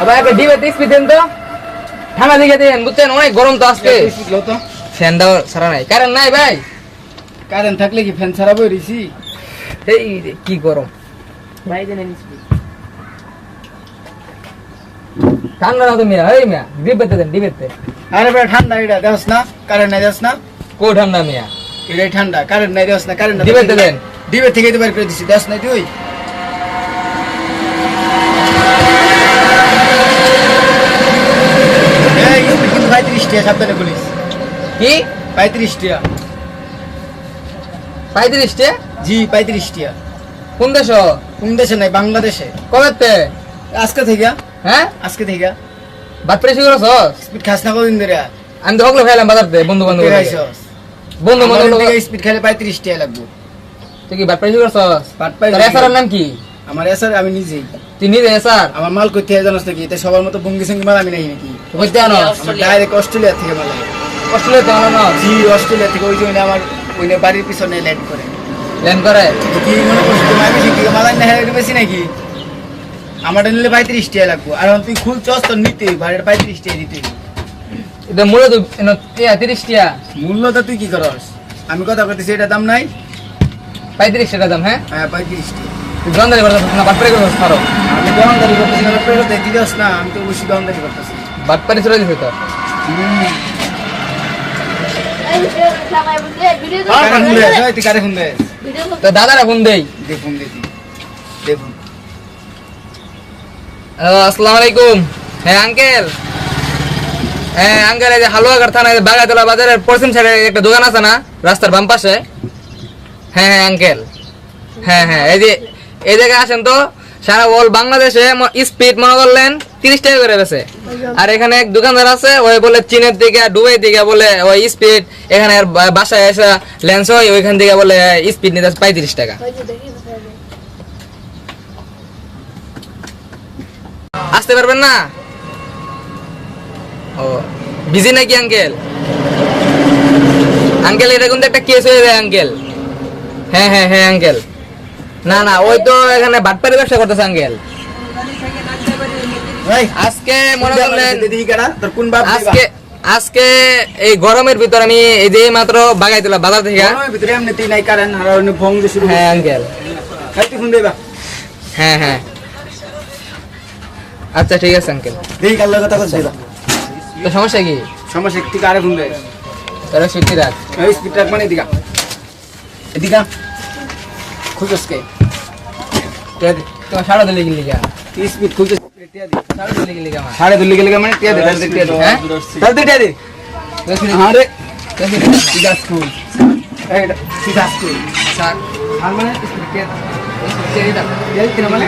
আবার একটা দেন তো। ঠান্ডা দিকে দেন বুঝছেন? অনেক গরম তো আজকে। ফ্যান দাও সারা নাই। কারণ নাই ভাই। কারেন্ট থাকলে কি ফ্যান ছাড়াবো রিসি এই কি গরম। ঠান্ডা না তো মিয়া এই মিয়া ডিবেতে দেন ডিবেতে। আরে বেটা ঠান্ডা এটা দেখছ না? কারেন্ট নাই দেখছ না? কো ঠান্ডা মিয়া? এটাই ঠান্ডা কারেন্ট নাই দেখছ না কারেন্ট ডিবেতে দেন। ডিবে থেকে তো বের করে দিছি দেখছ না তুই এই স্পিড কিন্তু পঁয়ত্রিশ টিয়া সাবধানে বলিস কি? পঁয়ত্রিশ টিয়া পঁয়ত্রিশটে জি পঁয়ত্রিশ টিয়া কোন দেশ কোন দেশে নাই বাংলাদেশে। কবেতে আজকে থেকে। হ্যাঁ? আজকে থেকে। বাদ পেরে শুরু করছস স্পিড খাস না কদিন ধরে। আমি তো খাইলাম বন্ধু বান্ধব বন্ধু বান্ধব স্পিড পঁয়ত্রিশ টিয়া লাগবো। তুই কি বাদ পেরে শুরু করছস বাদ পাই নাম কি? আমার এসার আমি নিজেই। তুই নিজে এসার আমার মাল করতে হয় জানাস নাকি? এটা সবার মতো বঙ্গি সঙ্গি মাল আমি নাই নাকি? বুঝতে আমার ডাইরেক্ট অস্ট্রেলিয়া থেকে মাল। অস্ট্রেলিয়া তো না? জি অস্ট্রেলিয়া থেকে ওই জন্য আমার ওই বাড়ির পিছনে ল্যান্ড করে। ল্যান্ড করে? তো কি মনে করছিস তুমি আমি শিখি মাল আনি হ্যাঁ বেশি নাকি? আমারটা নিলে পঁয়ত্রিশ টিয়া লাগবো। আর তুই খুলছস তো নিতে বাড়ির পঁয়ত্রিশ টিয়া দিতে এটা মূলত তিরিশ টিয়া মূল্য তো তুই কি করস? আমি কথা করতেছি এটা দাম নাই? পঁয়ত্রিশ টাকা দাম হ্যাঁ? হ্যাঁ পঁয়ত্রিশ টিয়া তুই দোকানদারি করছিস না বাদ পেরে করছিস পারো আমি দোকানদারি করতেছি না দেখতে যাস না আমি তো দোকানদারি করতেছি। বাদ পেরে চলে দিবি তো? দাদারা ফোন দেই দেখুন দেখুন আসসালামু আলাইকুম। হ্যাঁ আঙ্কেল হ্যাঁ আঙ্কেল এই যে হালুয়াঘাট থানায় বাগাতলা বাজারের পশ্চিম সাইডে একটা দোকান আছে না রাস্তার বাম পাশে? হ্যাঁ হ্যাঁ আঙ্কেল হ্যাঁ হ্যাঁ এই যে এই জায়গায় আসেন তো, সারা অল বাংলাদেশে স্পিড মনে করলেন তিরিশ টাকা করে বেছে আর এখানে এক দোকানদার আছে, ওই বলে চীনের দিকে ডুবাই দিকে বলে ওই স্পিড এখানে বাসায় এসে লেন্স হয় ওইখান থেকে বলে স্পিড নিতে পঁয়ত্রিশ টাকা। আসতে পারবেন না? ও বিজি নাকি আঙ্কেল আঙ্কেল এটা কিন্তু একটা কেস হয়ে যায় আঙ্কেল হ্যাঁ হ্যাঁ হ্যাঁ আঙ্কেল না না ওই তো এখানে বাটপারি ব্যবসা করতেছে আঙ্কেল। ভাই আজকে মনে করলেন তোর কোন বাপ আজকে আজকে এই গরমের ভিতর আমি এই যে মাত্র বাগাই দিলাম বাজার থেকে। গরমের ভিতরে এমনিতেই নাই কারেন্ট আর অন্য ভং দিয়ে শুরু হ্যাঁ আঙ্কেল। হ্যাঁ ফোন দেবা। হ্যাঁ হ্যাঁ। আচ্ছা ঠিক আছে আঙ্কেল। লগে কথা কইছিস তো সমস্যা কি? সমস্যা একটু কারে ফোন দেয় তোরা রাখ। এই স্পিড মানে এদিকা এদিকা খুঁজছ কে? টিয়া দে তোমার সাড়া দিলে গেলি গা স্পিড দে সাড়া দিলে গেলি গা মানে? টিয়া দে তাহলে টিয়া দে। হ্যাঁ? তাহলে টিয়া দে। দশ মিনিট। রে দশ সিধা স্কুল। এই সিধা স্কুল। স্যার আর মানে? স্পিড টিয়া দে মানে?